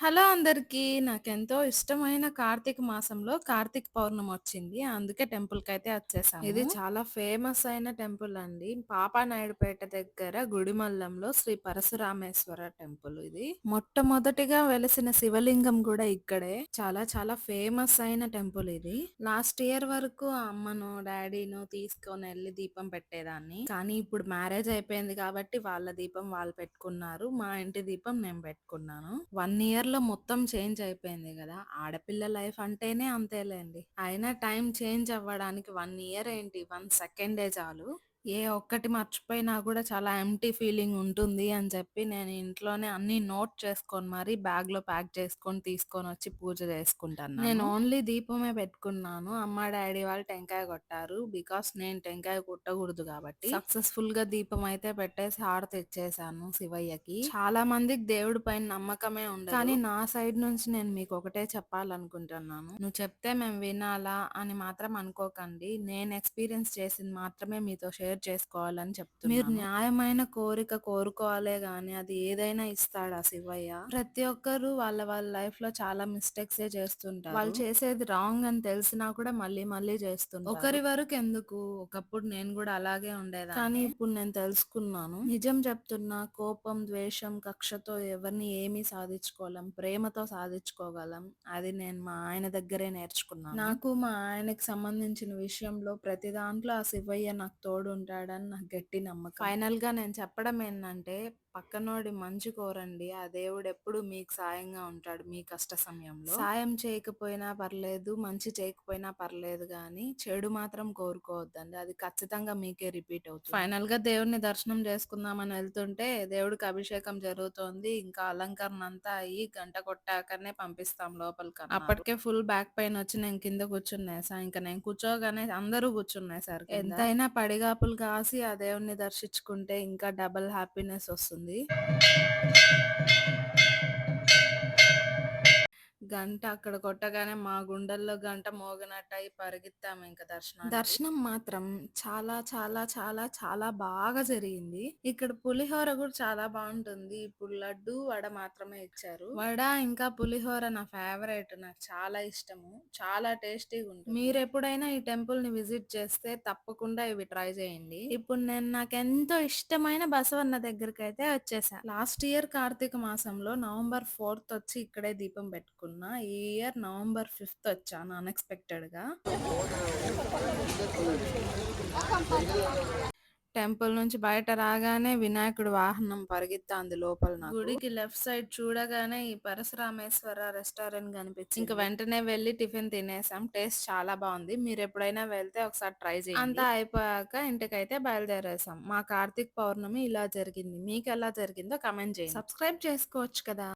Hello అందరికీ. నాకెంతో ఇష్టమైన కార్తీక మాసంలో కార్తీక పౌర్ణమి వచ్చింది. అందుకే టెంపుల్‌కైతే వచ్చేసాము. ఇది చాలా ఫేమస్ అయిన టెంపుల్ అండి. పాపానాయుడుపేట దగ్గర గుడిమల్లంలో శ్రీ పరశురామేశ్వర టెంపుల్ ఇది. మొట్టమొదటిగా వెలిసిన శివలింగం కూడా ఇక్కడే. చాలా చాలా ఫేమస్ అయిన టెంపుల్ ఇది. లాస్ట్ ఇయర్ వరకు అమ్మను, డ్యాడీను తీసుకొనెళ్ళి దీపం పెట్టేదాన్ని. కానీ ఇప్పుడు మ్యారేజ్ అయిపోయింది కాబట్టి వాళ్ళ దీపం వాళ్ళు పెట్టుకున్నారు. మా ఇంటి దీపం నేను పెట్టుకున్నాను. 1 ఇయర్‌లో మొత్తం చేంజ్ అయిపోయింది కదా ఆడపిల్ల లైఫ్ అంటేనే అంతేలేండి. అయినా టైం చేంజ్ అవ్వడానికి వన్ ఇయర్ ఏంటి వన్ సెకండే చాలు. ఏ ఒక్కటి మర్చిపోయినా గూడా చాలా ఎంప్టీ ఫీలింగ్ ఉంటుంది అని చెప్పి నేను ఇంట్లోనే అన్నీ నోట్ చేసుకొని మరి బ్యాగ్‌లో ప్యాక్ చేసుకొని తీసుకొనొచ్చి పూజ చేసుకుంటాను. నేను ఓన్లీ దీపమే పెట్టుకున్నాను. అమ్మ, డ్యాడీ వాళ్ళు టెంకాయ కొట్టారు. బికాస్ నేను టెంకాయ కొట్టకూడదు కాబట్టి. సక్సెస్‌ఫుల్‌గా దీపం అయితే పెట్టేసి హారతి ఇచ్చేసాను శివయ్యకి. చాలా మందికి దేవుడి పైన నమ్మకమే ఉండదు. కానీ నా సైడ్ నుంచి నేను మీకు ఒకటే చెప్పాలనుకుంటున్నాను. నువ్వు చెప్తే మేము వినాలా అని మాత్రం అనుకోకండి. నేను ఎక్స్‌పీరియన్స్ చేసింది మాత్రమే మీతో షేర్ చేసుకోవాలని చెప్తున్నాను. మీరు న్యాయమైన కోరిక కోరుకోవాలే గాని అది ఏదైనా ఇస్తాడా శివయ్య? ప్రతి ఒక్కరు వాళ్ళ వాళ్ళ లైఫ్‌లో చాలా మిస్టేక్సే చేస్తుంటారు. వాళ్ళు చేసేది రాంగ్ అని తెలిసినా కూడా మళ్ళీ మళ్ళీ చేస్తుంటారు. ఒకరి వరకు ఎందుకు ఒకప్పుడు నేను కూడా అలాగే ఉండేదాన్ని. కానీ ఇప్పుడు నేను తెలుసుకున్నాను. నిజం చెప్తున్నా కోపం, ద్వేషం, కక్షతో ఎవరిని ఏమీ సాధించుకోలేం. ప్రేమతో సాధించుకోగలం. అది నేను మా ఆయన దగ్గరే నేర్చుకున్నాను. నాకు మా ఆయనకి సంబంధించిన విషయంలో ప్రతి దాంట్లో ఆ శివయ్య నాకు తోడుంటాడని నాకు గట్టి నమ్మకం. ఫైనల్‌గా నేను చెప్పడం ఏందంటే పక్కనోడి మంచి కోరండి. ఆ దేవుడు ఎప్పుడు మీకు సాయంగా ఉంటాడు మీ కష్ట సమయంలో. సాయం చేయకపోయినా పర్లేదు, మంచి చేయకపోయినా పర్లేదు గానీ చెడు మాత్రం కోరుకోవద్దండి. అది ఖచ్చితంగా మీకే రిపీట్ అవుతుంది. ఫైనల్‌గా దేవుడిని దర్శనం చేసుకుందామని వెళ్తుంటే దేవుడికి అభిషేకం జరుగుతోంది. ఇంకా అలంకరణ అంతా అయ్యి గంట కొట్టాకనే పంపిస్తాం లోపలికన్నారు. అప్పటికే ఫుల్ బ్యాక్ పెయిన్ వచ్చి నేను కింద కూర్చునేసా. ఇంక నేను కూర్చోగానే అందరూ కూర్చునేసారు కింద. ఎంతైనా పడిగాపులు కాసి ఆ దేవుణ్ణి దర్శించుకుంటే ఇంకా డబల్ హ్యాపీనెస్ వస్తుంది. గంట అక్కడ కొట్టగానే మా గుండెల్లో గంట మోగినట్టయి పరిగెత్తాం ఇంక దర్శనానికి. దర్శనం మాత్రం చాలా చాలా చాలా చాలా బాగా జరిగింది. ఇక్కడ పులిహోర కూడా చాలా బావుంటుంది. ఇప్పుడు లడ్డు, వడ మాత్రమే ఇచ్చారు. వడ ఇంకా పులిహోర నా ఫేవరెట్. నాకు చాలా ఇష్టము. చాలా టేస్టీగుంటుంది. మీరెప్పుడైనా ఈ టెంపుల్‌ని విజిట్ చేస్తే తప్పకుండా ఇవి ట్రై చేయండి. ఇప్పుడు నేను నాకెంతో ఇష్టమైన బసవన్న దగ్గరికైతే వచ్చేసా. లాస్ట్ ఇయర్ కార్తీక మాసంలో నవంబర్ 4థ్ వచ్చి ఇక్కడే దీపం పెట్టుకున్నా. ఈ ఇయర్ నవంబర్ 5థ్ వచ్చాను అన్‌ఎక్స్‌పెక్టెడ్‌గా. టెంపుల్ నుంచి బయట రాగానే వినాయకుడి వాహనం పరిగెత్తాంది లోపల. గుడికి లెఫ్ట్ సైడ్ చూడగానే ఈ పరశురామేశ్వర రెస్టారెంట్ కనిపించింది. ఇంక వెంటనే వెళ్ళి టిఫిన్ తినేసాం. టేస్ట్ చాలా బావుంది. మీరెప్పుడైనా వెళ్తే ఒకసారి ట్రై చేయండి. అంతా అయిపోయాక ఇంటికైతే బయలుదేరేసాం. మా కార్తీక పౌర్ణమి ఇలా జరిగింది. మీకెలా జరిగిందో కామెంట్ చేయండి. సబ్స్క్రైబ్ చేసుకోవచ్చు కదా!